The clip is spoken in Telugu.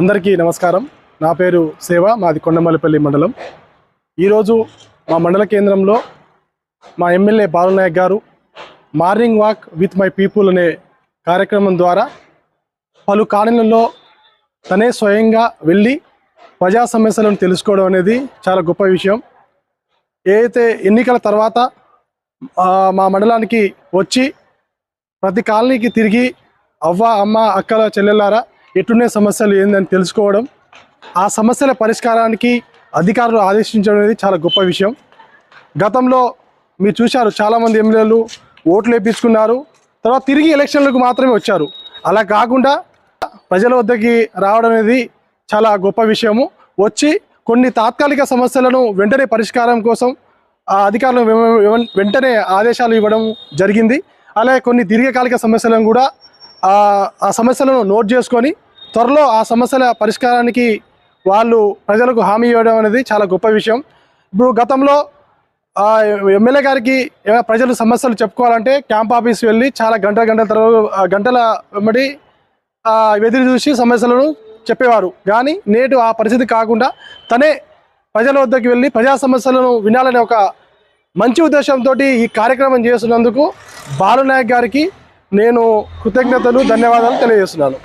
అందరికీ నమస్కారం. నా పేరు సేవ మాది కొండమల్లిపల్లి మండలం. ఈరోజు మా మండల కేంద్రంలో మా ఎమ్మెల్యే బాలనాయక్ గారు morning walk with my people అనే కార్యక్రమం ద్వారా పలు కాలనీలలో తనే స్వయంగా వెళ్ళి ప్రజా సమస్యలను తెలుసుకోవడం అనేది చాలా గొప్ప విషయం. ఏదైతే ఎన్నికల తర్వాత మా మండలానికి వచ్చి ప్రతి కాలనీకి తిరిగి అవ్వ అమ్మ అక్కల చెల్లెలారా ఎటునే సమస్యలు ఏందని తెలుసుకోవడం ఆ సమస్యల పరిష్కారానికి అధికారులు ఆదేశించడం అనేది చాలా గొప్ప విషయం. గతంలో మీరు చూశారు చాలామంది ఎమ్మెల్యేలు ఓట్లు వేయించుకున్నారు తర్వాత తిరిగి ఎలక్షన్లకు మాత్రమే వచ్చారు. అలా కాకుండా ప్రజల వద్దకి రావడం అనేది చాలా గొప్ప విషయము. వచ్చి కొన్ని తాత్కాలిక సమస్యలను వెంటనే పరిష్కారం కోసం ఆ అధికారులు వెంటనే ఆదేశాలు ఇవ్వడం జరిగింది. అలాగే కొన్ని దీర్ఘకాలిక సమస్యలను కూడా ఆ సమస్యలను నోట్ చేసుకొని త్వరలో ఆ సమస్యల పరిష్కారానికి వాళ్ళు ప్రజలకు హామీ ఇవ్వడం అనేది చాలా గొప్ప విషయం. ఇప్పుడు గతంలో ఎమ్మెల్యే గారికి ఏమైనా ప్రజలు సమస్యలు చెప్పుకోవాలంటే క్యాంప్ ఆఫీస్ వెళ్ళి చాలా గంటల గంటల తర్వాత గంటల వెంబడి ఆ, ఎదురు చూసి సమస్యలను చెప్పేవారు. కానీ నేడు ఆ పరిస్థితి కాకుండా తనే ప్రజల వద్దకు వెళ్ళి ప్రజా సమస్యలను వినాలనే ఒక మంచి ఉద్దేశంతో ఈ కార్యక్రమం చేస్తున్నందుకు బాలునాయక్ గారికి నేను కృతజ్ఞతలు ధన్యవాదాలు తెలియజేస్తున్నాను.